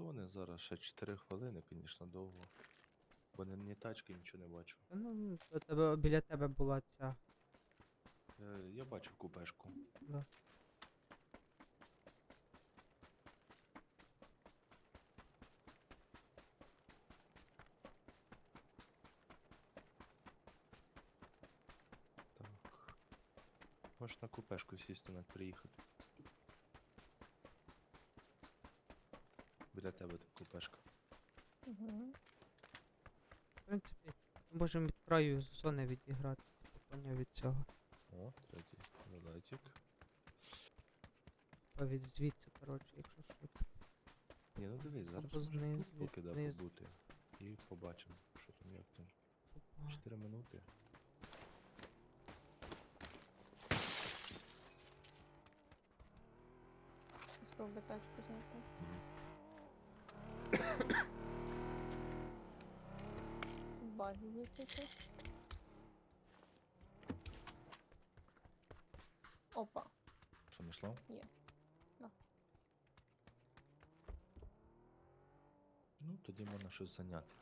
зони зараз ще 4 хвилини, звісно, довго. Бо ні, ні тачки, нічого не бачу. Та Ну, до тебе, біля тебе була ця. Е, я бачив купешку. Да. Так. Можеш на купешку сісти, не приїхати. Біля тебе тут купешка. Угу. В принципі, ми можемо від краю зони відіграти. Поняв від цього. О, третій релетик. А від звідси, коротше, якщо що. Ні, ну дивись, зараз Або може знизу, тут поки да знизу. побути. І побачимо, що там як там. Опа. 4 минути. Спробуй тачку знайти. Баги випити. Опа. Що знайшла? Є. Да. Ну, тоді можна щось зайняти.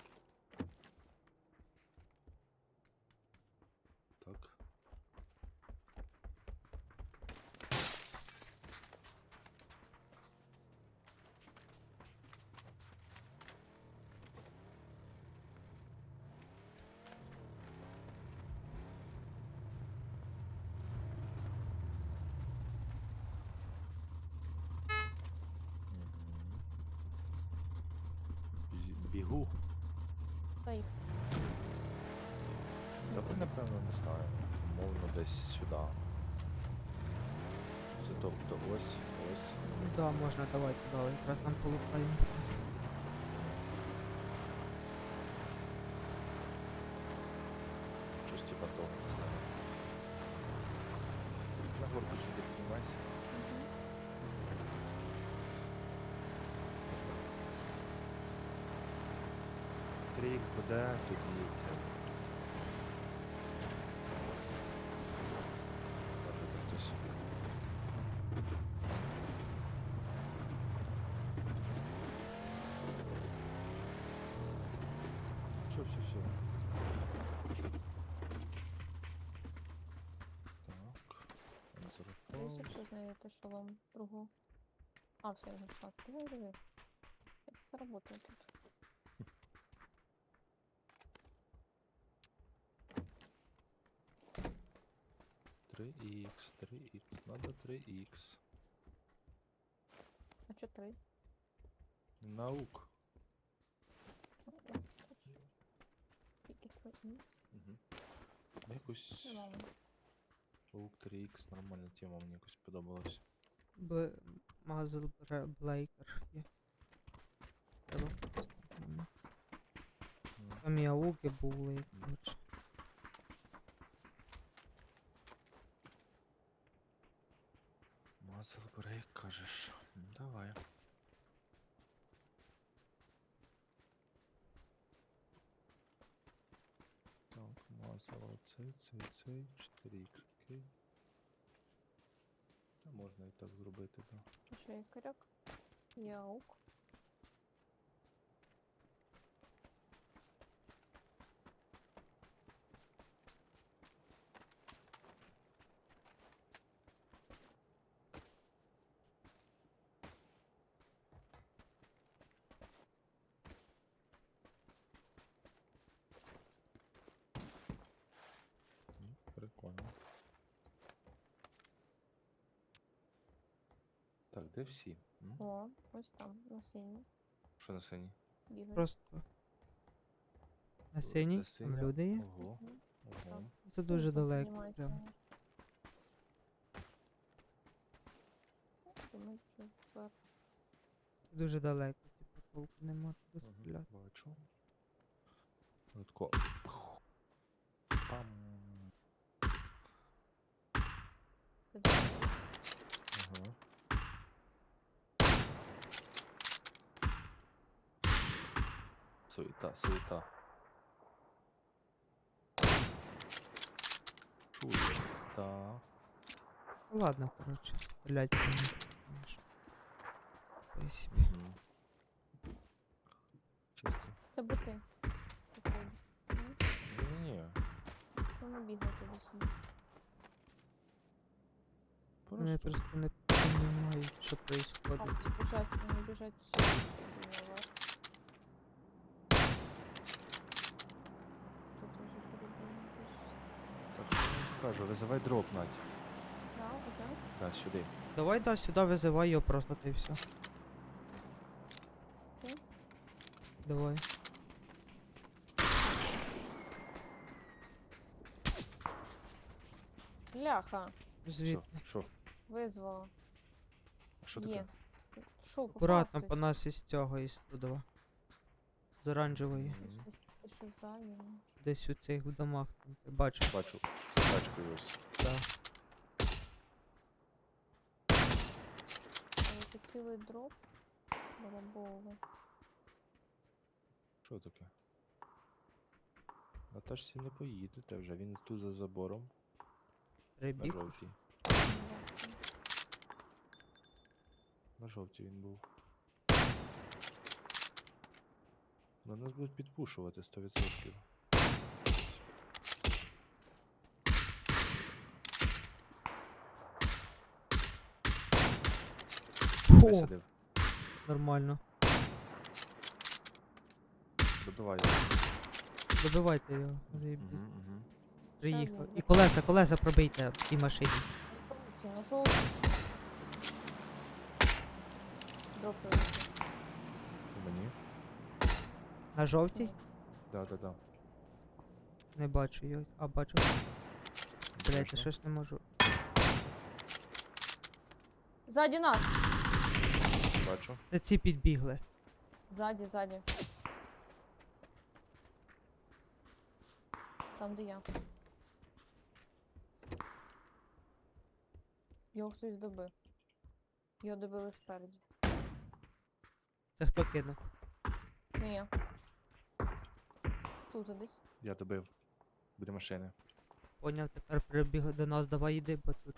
Так. Мгм. Бі- Бігу. Та їх. Та ви, напевно, не знаю. Мовно десь сюди. Це тобто ось, ось. Ну да, можна давайте далі. Якраз нам полупаємо. Щось типа того, не знаю. На горку сюди піднімайся. Угу. Трік буде, тоді це. Бачите, хтось. Все, все, все. Так. Анзерфаус. хто знаєте шолом другу. А, все, його так. Ти диви. Як це работає тут? 3х, 3х, надо 3х. А чо три? Наук. Ну. Тільки три ікс. Угу. Якось ладно. Паук 3х, нормальна тема, мені якось подобалась. Б... Мазл Блейкер є. Треба просто там. Ну, Там і ауги були, коротше. Мазл брейк, кажеш. Ну, Давай. Так, мазл оцей, цей, цей, 4х, Окей. Та можна і так зробити, так. Що є коряк? Є Так, де всі? М? О, ось там, на синій. Що на сині? Бігають. Просто. На синій, там люди є. Ого, Мгм. ого. Це дуже Ну, далеко. піднімається, Прям. Думаю, що. Дуже далеко. Типу, толку нема туди Ага, стріляти. Бачу. Отко. Пам. Ти де? Ага. Суета, суета. Суета. Ну ладно, коротше, стрілять по них, конечно. Такої собі. Мгм. це боти. Походу. Ні? Ні-ні-ні. Ну, не бігай туди-сюди. Вони Просто просто не розуміють, що А, відбувається. вони біжать, вони біжать сюди. на вас. Тут вже перебігли. так що скажу, визивай дроп, Надь. Да, уже? Да, сюди. Давай да, сюди визивай його просто й все. Окей. Давай. Ляха, Все, Звідти. що? визвала. Що Є. таке? Шо, Акуратно по нас із цього, із тудова. З оранжевої. Ти щось- Ти що? Десь у цих в домах там ти бачиш. Бачу. За тачкою ось. Так. Це цілий дроп. Барабовий. Що таке? На тачці не поїдете вже, він тут за забором на Прибіг. жовтій. На жовтій він був. На нас будуть підпушувати 100%. Висадив. нормально. Добивай. Добивайте його. Угу, угу. Приїхав. І колеса, колеса пробийте в тій машині. На жовті, на жовті. Дропається. Мені? На жовтій? Да, да, да. Не бачу його. А, бачу. Блять, я щось не можу. Ззаді нас! Бачу. Це ці підбігли. Ззаді, ззаді. Там, де я. Його хтось добив. Його добили спереді. Це хто кинув? Не я. Тут десь. Я добив. Буде машини. Поняв, тепер прибіг до нас, давай йди, бо тут.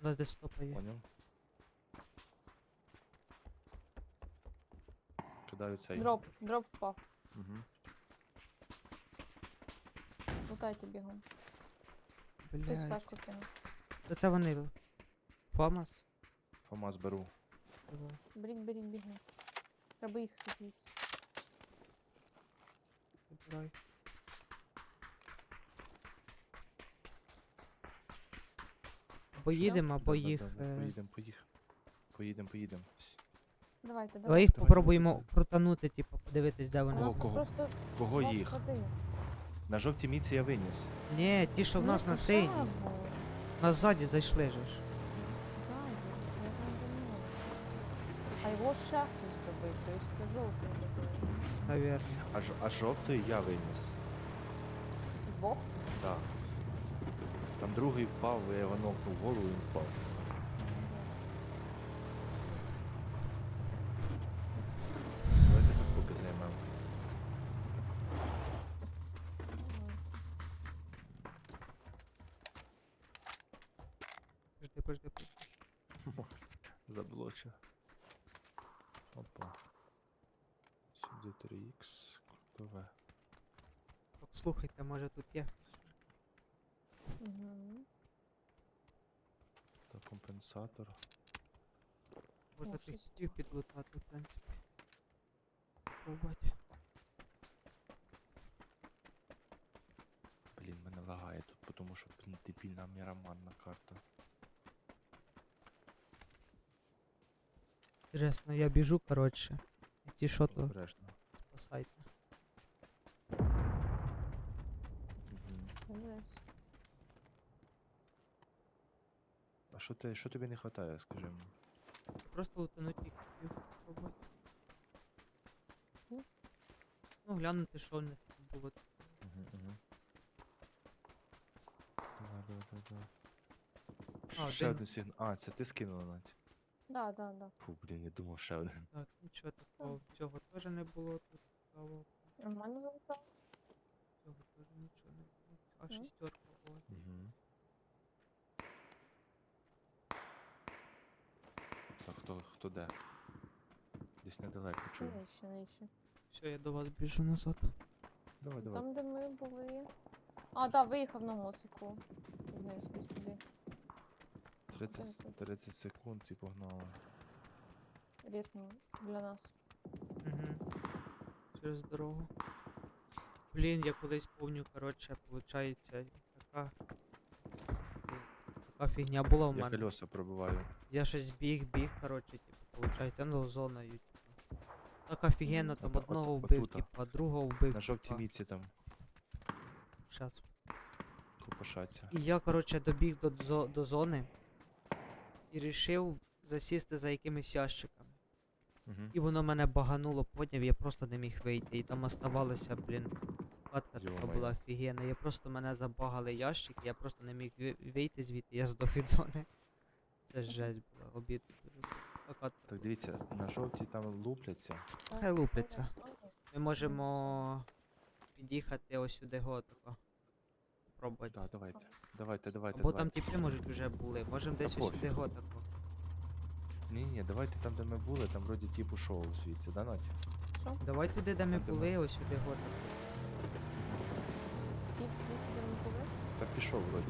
У нас десь стопа є. Поняв? Кидаю цей. Дроп, дроп впав. Угу. Лутайте бігом. Хтось Блять. флешку кинув. Це це вони. Фамас? ФАМАС беру. Беріть, беріть, бігом. Треба їхати звідси. Забирай. Або їдемо, або їх. е, Поїдемо, поїх. Поїдемо, поїдемо. Давай Давайте, давайте. давай, попробуємо крутанути, типу, подивитись, де У вони. нас Кого, кого? просто Кого їх? На жовтій міці я виніс. Ні, ті, що в нас на синій. Ззаді, Нас ззаді зайшли же ж. А його хтось добив, тобто це жовтий добив. Навірно. А, ж- а жовтої я виніс. Двох? Так. Там другий впав, я його нокнув в голову і він впав. Слухайте, може тут є. Угу. Та компенсатор. Можна О, тих щось стів підлутати, в принципі. Пробувати. Блін, мене лагає тут, тому що блін, дебільна міраманна карта. Інтересно, я біжу, коротше. І ті що то Обережно. спасайте. Мгм. Десь. А що ти, що тобі не вистачає, скажи мені? Просто лутануть їх спробувати. Ну. Ну, глянути, що в них тут було. Угу, угу. Давай, давай, давай, давай. А, ще один. один. А, це ти скинула, Надь. Да, да, да. Фу, блін, я думав ще один. Так, нічого такого. Цього теж не було тут цікавого. Нормально залутав? Цього теж нічого не було. А Ну. шістерка була. Угу. Так, хто, хто де? Десь недалеко чую. Нижче, нижче. Все, я до вас біжу назад. Давай, давай. Там, де ми були. А, да, виїхав на моцику. Вниз десь 30, 30 секунд і погнали. Рісно для нас. Угу. Через дорогу. Блін, я колись помню, коротше, получається, така. Така фігня була в Я мене. колеса пробиваю. Я щось біг, біг, коротше, получається, ну зоною, типу. Так офігенно, там от- одного вбив, отута. типа, другого вбив. На жовтій типа. мітці там Щас. купашаться. І я, коротше, добіг до, дзо- до зони і рішив засісти за якимись ящиками. Угу. І воно мене багануло, подняв, я просто не міг вийти. І там оставалося, блін, хатка така Йо-моє. була офігенна. Я просто мене забагали ящик, я просто не міг ви- вийти звідти, я здох від зони. Це жесть була, обід. Так дивіться, на жовтій там лупляться. Хай лупляться. Ми можемо під'їхати ось сюди готоко. Пробувати. Так, давайте. Давайте, давайте, Бо там давайте. тіпи, можуть, вже були. Можемо десь ось сюди готоко. Ні, ні, давайте там, де ми були, там вроді типу шоу звідси, да, Надя? Давай туди, де ми Там, де ми- були, ось сюди готоко. Ті в світі, де ми були. Та пішов вроді.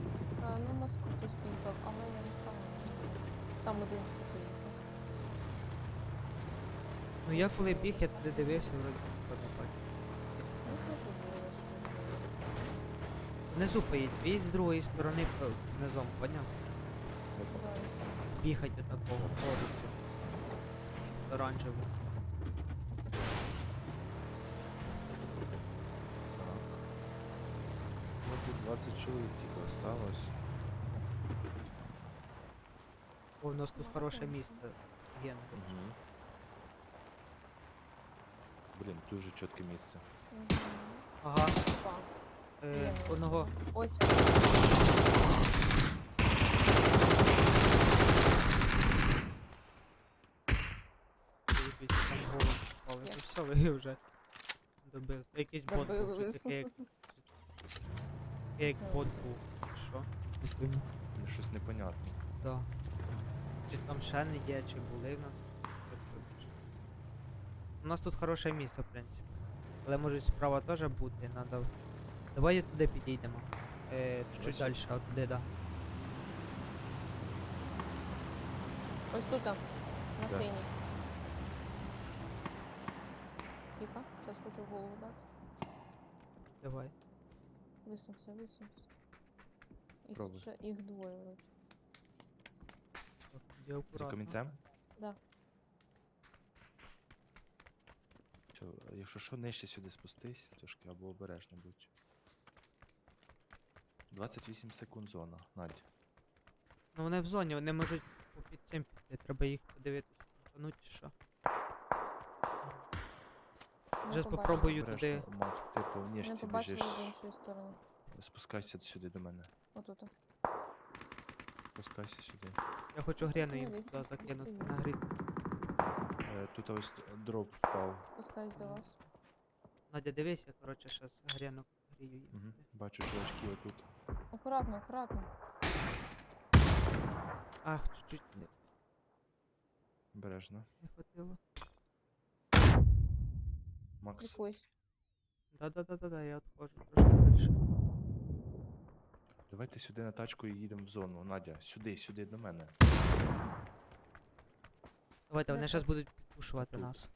А, ну, Москву хтось поїхав, але я не впевнена. Там один. Ну я коли біг, я туди дивився, вроді не. Внизу поїдь, поїдь з другої сторони по- низом, поняв? Бігать отакого ходити. Оранжеву. Так. Вроді 20 чоловік тільки осталось. О, у нас тут хороше Молодець. місце. Ген. Угу. Блін, дуже чітке місце. Ага. Опа. Е, одного. Ось. Дивіться, там. Є. Все, ви вже добили. Якийсь бот був, Добили. щось таке, як, таке, як бот був. чи Що? Щось непонятне. Да. Чи там ще не є, чи були в нас. У нас тут хороше місце, в принципі. Але може справа теж бути, надо. Давай туди підійдемо. Е, чуть-чуть далі, от туди, да. Ось тут, там, на Де? синій. Тихо, зараз хочу голову дати. Давай. Висунься, висунься. Їх Пробуй. тут ще їх двоє вроді. Так, тоді За акуратно. камінцем? Да. Що, якщо що, нижче сюди спустись трошки або обережно будь. 28 секунд зона, Надь. Ну вони в зоні, вони можуть по під цим піти, треба їх подивитися, крутануть чи що. Зараз попробую туди. Макс, ти по Не побачили біжиш. з іншої сторони. Спускайся сюди до мене. Отут. Спускайся сюди. Я хочу гріну Ну, їм туди закинути на грі. Е, тут ось дроп впав. Спускаюсь до вас. Надя, дивись, я коротше щас грінок грію їм. Угу. Бачу чувачки отут. Акуратно, акуратно. Ах, чуть-чуть не, Обережно. не хватило. Макс, Лікуйсь. Да-да-да-да, я відходжу трошки далі. давайте сюди на тачку і їдемо в зону. Надя, сюди, сюди до мене. Давайте, вони зараз будуть підпушувати нас.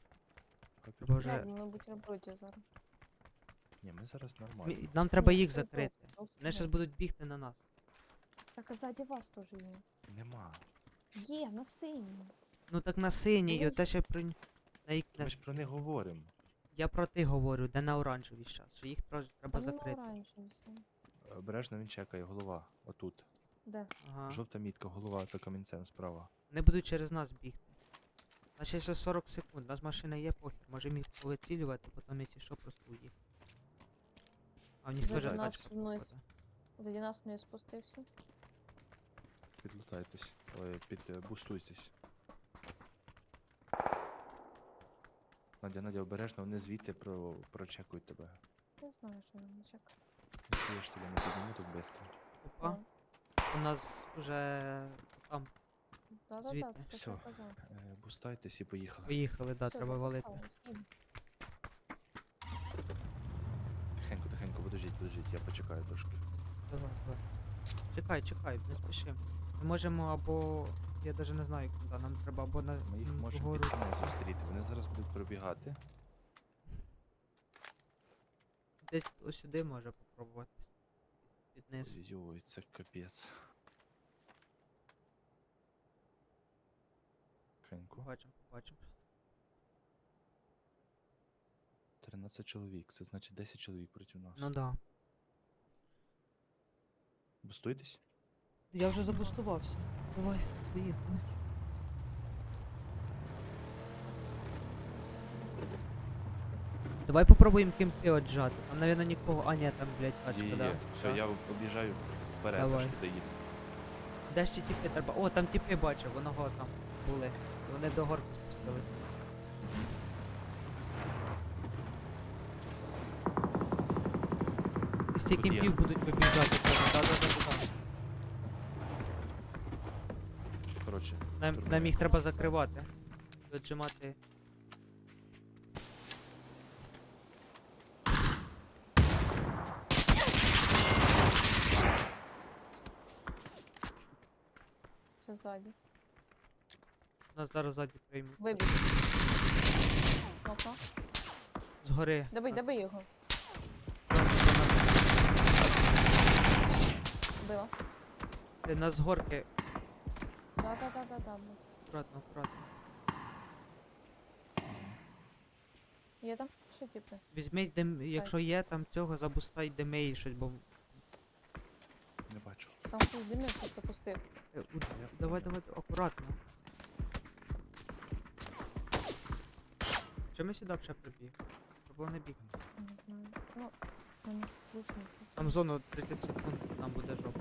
Підійде. вже- на бутерброді зараз. Ні, ми зараз нормально. Мі- Нам треба Ні, їх стой, закрити. просто, просто Вони зараз будуть бігти на нас. Так, а ззаді вас теж є. Нема. Є, на синій. Ну так на синій, Ну, оте ще про н- на їх Ми ж про них говоримо. Я про ти говорю, де на оранжевій щас, що їх теж треба Там на закрити. оранжевій. Обережно він чекає, голова. Отут. Де? Ага. Жовта мітка, голова за камінцем справа. Не будуть через нас бігти. На ще ще 40 секунд, у нас машина є похер, можемо їх повицілювати, потім якщо що просто уїхати. А в них теж нас тачка вниз. походу. Нас не спустився. Підлутайтесь. Ой, під е, бустуйтесь. Надя, Надя, обережно, вони звідти про, прочекують тебе. Я знаю, що нам чекає. Я ж тебе не підніму так швидко. Опа, у нас вже там Да-да-да, Звідти. Е, бустайтесь і поїхали. Поїхали, да, треба валити. Тихенько, тихенько, подождіть, подожіть, я почекаю трошки. Давай, давай. Чекай, чекай, не спіши. Ми можемо або. Я навіть не знаю куди. Нам треба або на Ми їх м, можемо вгору. зустріти. Вони зараз будуть пробігати. Десь ось сюди може попробувати. Піднести. Ой, це капець. Тихенько. Побачимо, побачимо. 13 чоловік, це значить 10 чоловік проти нас. Ну да. Бустуйтесь? Я вже забустувався. Давай, поїхали. Давай попробуємо кемпи отжати. Там, наверное, нікого. А, ні, там, блядь, тачка, Є, да? є. Все, я об'їжджаю вперед, Давай. аж туди їду. Де ще тіпи треба? О, там тіпи бачив, воно там були. Вони до горки спустились. І всі Тут є. кемпів будуть да. Коротше, Нам, турбо. нам їх треба закривати. Віджимати. Що ззаді? Нас зараз ззаді приймуть. Вибіг. Згори. Добий, добий його. Вбила. Ти нас з горки. Да-да-да-да-да. Аккуратно, акуратно. Є там? Що типи? Візьміть дем, якщо є там цього, забустай демей щось, бо. не бачу. Сам хуй димів просто пустив. Е, у- Давай, давай, акуратно. Чи ми сюди вже прибіг? Це було не біг. Не знаю. Ну, мені лучники. Там зону 30 секунд, нам буде жопа.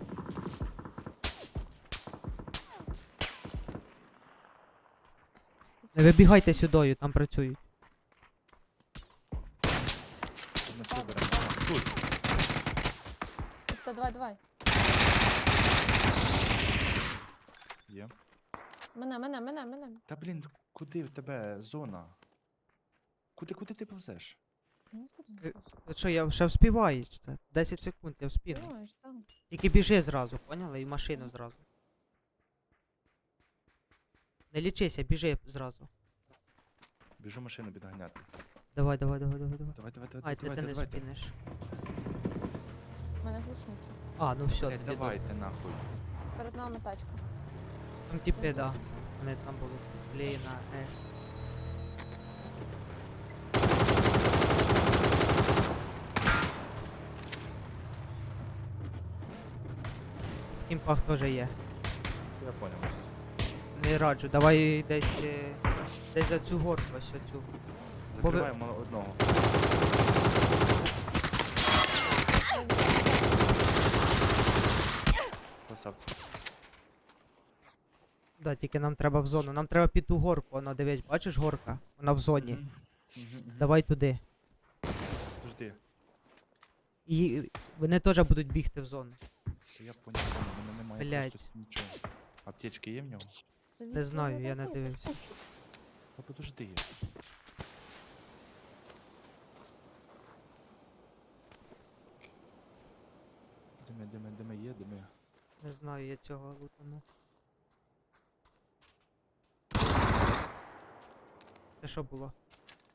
Не вибігайте сюди, там працюють. Тут на беремо. Тут. Давай, давай. Є. Мене, мене, мене, мене. Та блін, куди в тебе зона? Куди, куди ти повзеш? Ну, Е, просто? Та що, я вже вспіваю? це 10 секунд, я вспіну. Думаєш, там. Тільки біжи зразу, поняла? І в машину зразу. Не лічися, біжи зразу. Біжу машину підганяти. Давай, давай, давай, давай, давай. Давай, давай, давай, Ай, ти, ти давайте, не давайте. спінеш. У мене глушники. А, ну все, Е, тоді добре. Давайте нахуй. Перед нами тачка. Там тіпи, да. Вони там були. Блін, а, е. В кімпах теж є. Я понял. Не раджу, давай десь. е, Десь за цю горку, ось цю. Бо ви- Закриваємо одного. Красавці. Да, тільки нам треба в зону. Нам треба під ту горку, вона дивись, бачиш горка? Вона в зоні. Давай туди. І вони теж будуть бігти в зону. Я понял, понял, в мене немає Блядь. просто нічого. Аптечки є в нього? Дивіться, знаю, я не дивився. Та подожди. Дими, дими, дими, є, дими. Не знаю, я цього лутану. Це що було?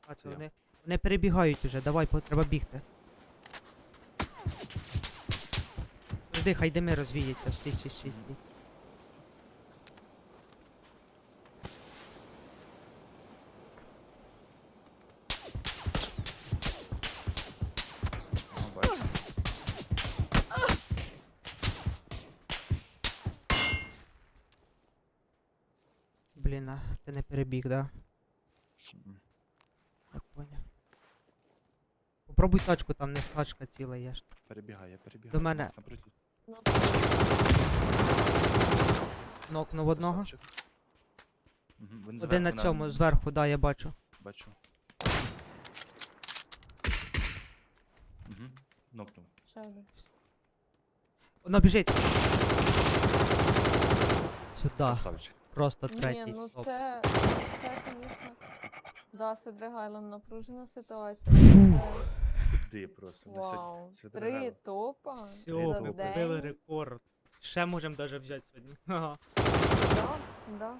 А це Це я. вони. Вони перебігають уже, давай, по- треба бігти. Жди, хай дими розвіються, стій, стій, стій, стій. Блін, а ти не перебіг, да? Я поняв. Попробуй тачку, там не тачка ціла є ж. Перебігай, я перебігаю. До мене. Ну, Нокнув одного. Красавчик. Мгм, він Один на зверху цьому, зверху, да, я бачу. Бачу. Угу. Нокнув. ще один. Воно біжить. Сюда. Красавчик. Просто Ні, третій. ну топ. це, це, звісно. Да, Сидригайло, напружена ситуація. Це- пізди просто. Сьогодні Вау. Три топа. Все, за ми день. рекорд. Ще можемо даже взяти сьогодні. Ага. Да, да.